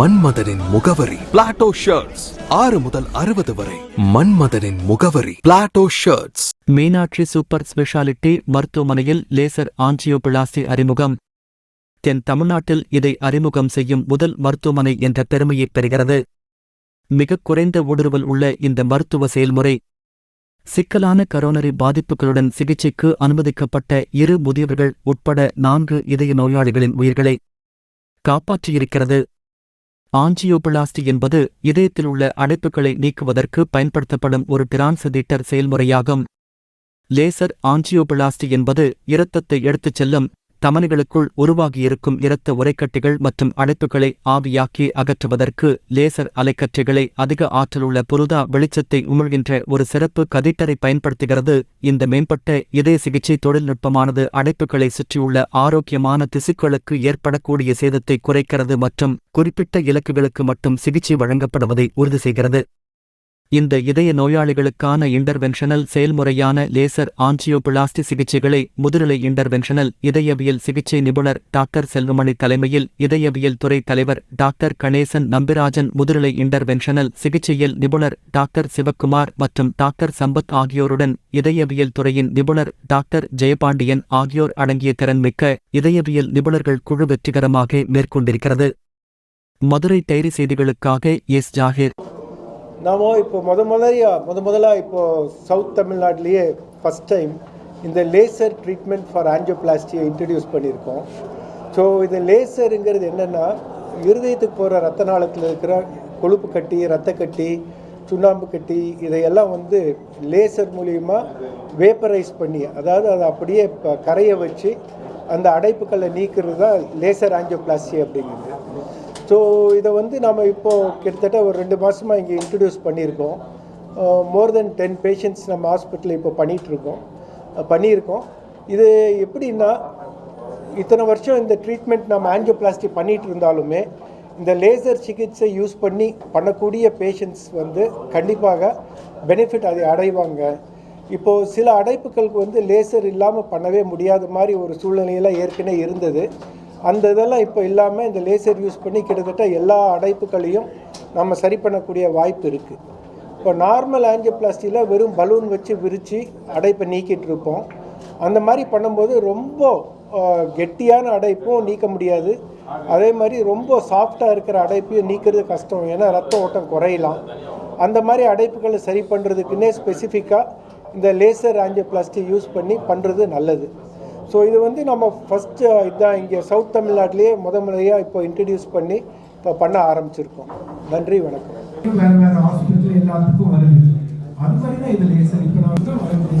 மன்மதனின் முகவரி. Plato shirts ஆறு முதல் அறுபது வரை. மன்மதனின் முகவரி. Plato shirts Meenakshi super speciality மருத்துவமனையில் லேசர் ஆஞ்சியோபிளாஸ்டி அறிமுகம். தென் தமிழ்நாட்டில் இதை அறிமுகம் செய்யும் முதல் மருத்துவமனை என்ற பெருமையை பெறுகிறது. மிகக் குறைந்த ஊடுருவல் உள்ள இந்த மருத்துவ செயல்முறை. சிக்கலான கரோனரி பாதிப்புகளுடன் சிகிச்சைக்கு அனுமதிக்கப்பட்ட இரு முதியவர்கள் உட்பட நான்கு இதய நோயாளிகளின் உயிர்களை காப்பாற்றியிருக்கிறது. ஆஞ்சியோபிளாஸ்டி என்பது இதயத்தில் உள்ள அடைப்புகளை நீக்குவதற்கு பயன்படுத்தப்படும் ஒரு டிரான்சதீட்டர் செயல்முறையாகும். லேசர் ஆஞ்சியோபிளாஸ்டி என்பது இரத்தத்தை எடுத்துச் செல்லும் தமனிகளுக்குள் உருவாகியிருக்கும் இரத்த உரைக்கட்டிகள் மற்றும் அடைப்புகளை ஆவியாக்கி அகற்றுவதற்கு லேசர் அலைக்கற்றைகளை அதிக ஆற்றலுள்ள புருதா வெளிச்சத்தை உமிழ்கின்ற ஒரு சிறப்பு கதிட்டரை பயன்படுத்துகிறது. இந்த மேம்பட்ட இதய சிகிச்சை தொழில்நுட்பமானது அடைப்புகளை சுற்றியுள்ள ஆரோக்கியமான திசுக்களுக்கு ஏற்படக்கூடிய சேதத்தை குறைக்கிறது மற்றும் குறிப்பிட்ட இலக்குகளுக்கு மட்டும் சிகிச்சை வழங்கப்படுவதை உறுதி செய்கிறது. இந்த இதய நோயாளிகளுக்கான இன்டர்வென்ஷனல் செயல்முறையான லேசர் ஆஞ்சியோபிளாஸ்டி சிகிச்சைகளை முதுநிலை இன்டர்வென்ஷனல் இதயவியல் சிகிச்சை நிபுணர் டாக்டர் செல்வமணி தலைமையில் இதயவியல் துறை தலைவர் டாக்டர் கணேசன் நம்பிராஜன் முதுநிலை இன்டர்வென்ஷனல் சிகிச்சையில் நிபுணர் டாக்டர் சிவக்குமார் மற்றும் டாக்டர் சம்பத் ஆகியோருடன் இதயவியல் துறையின் நிபுணர் டாக்டர் ஜெயபாண்டியன் ஆகியோர் அடங்கிய திறன்மிக்க இதயவியல் நிபுணர்கள் குழு வெற்றிகரமாக மேற்கொண்டிருக்கிறது. மதுரை டைரி செய்திகளுக்காக எஸ். ஜாகிர். நாம் இப்போ முத முதலையா முத முதலாக இப்போது சவுத் தமிழ்நாட்டிலேயே ஃபஸ்ட் டைம் இந்த லேசர் ட்ரீட்மெண்ட் ஃபார் ஆஞ்சியோபிளாஸ்டியை இன்ட்ரடியூஸ் பண்ணியிருக்கோம். ஸோ இந்த லேசருங்கிறது என்னென்னா இருதயத்துக்கு போகிற ரத்த நாளத்தில் இருக்கிற கொழுப்பு கட்டி ரத்த கட்டி சுண்ணாம்பு கட்டி இதையெல்லாம் வந்து லேசர் மூலியமாக வேப்பரைஸ் பண்ணி அதாவது அதை அப்படியே இப்போ கரையை வச்சு அந்த அடைப்புகளை நீக்கிறது தான் லேசர் ஆஞ்சியோபிளாஸ்டி அப்படிங்கிறது. ஸோ இதை வந்து நம்ம இப்போது கிட்டத்தட்ட ஒரு ரெண்டு மாதமாக இங்கே இன்ட்ரடியூஸ் பண்ணியிருக்கோம். மோர் தென் டென் பேஷண்ட்ஸ் நம்ம ஹாஸ்பிட்டலில் இப்போ பண்ணிகிட்ருக்கோம் பண்ணியிருக்கோம். இது எப்படின்னா இத்தனை வருஷம் இந்த ட்ரீட்மெண்ட் நம்ம ஆன்ஜியோபிளாஸ்டி பண்ணிகிட்டு இருந்தாலுமே இந்த லேசர் சிகிச்சை யூஸ் பண்ணி பண்ணக்கூடிய பேஷண்ட்ஸ் வந்து கண்டிப்பாக பெனிஃபிட் அதை அடைவாங்க. இப்போது சில அடைப்புகளுக்கு வந்து லேசர் இல்லாமல் பண்ணவே முடியாத மாதிரி ஒரு சூழ்நிலையெல்லாம் ஏற்கனவே இருந்தது. அந்த இதெல்லாம் இப்போ இல்லாமல் இந்த லேசர் யூஸ் பண்ணி கிட்டத்தட்ட எல்லா அடைப்புகளையும் நம்ம சரி பண்ணக்கூடிய வாய்ப்பு இருக்குது இப்போ நார்மல் ஆஞ்சியோபிளாஸ்டியில் வெறும் பலூன் வச்சு விரித்து அடைப்பை நீக்கிட்டு இருப்போம். அந்த மாதிரி பண்ணும்போது ரொம்ப கெட்டியான அடைப்பும் நீக்க முடியாது. அதே மாதிரி ரொம்ப சாஃப்டாக இருக்கிற அடைப்பையும் நீக்கிறது கஷ்டம். ஏன்னா ரத்த ஓட்டம் குறையலாம். அந்த மாதிரி அடைப்புகளை சரி பண்ணுறதுக்குன்னே ஸ்பெசிஃபிக்காக இந்த லேசர் ஆஞ்சியோபிளாஸ்டி யூஸ் பண்ணி பண்ணுறது நல்லது. ஸோ இது வந்து நம்ம ஃபஸ்ட்டு இதான் இங்கே சவுத் தமிழ்நாட்டிலேயே முத முறையாக இப்போ இன்ட்ரடியூஸ் பண்ணி இப்போ பண்ண ஆரம்பிச்சிருக்கோம் நன்றி வணக்கம் வேற வேற ஹாஸ்பிட்டல் எல்லாத்துக்கும் வருது அது மாதிரி தான் இது லேசர் இப்போ நான் வந்து வரக்கூடிய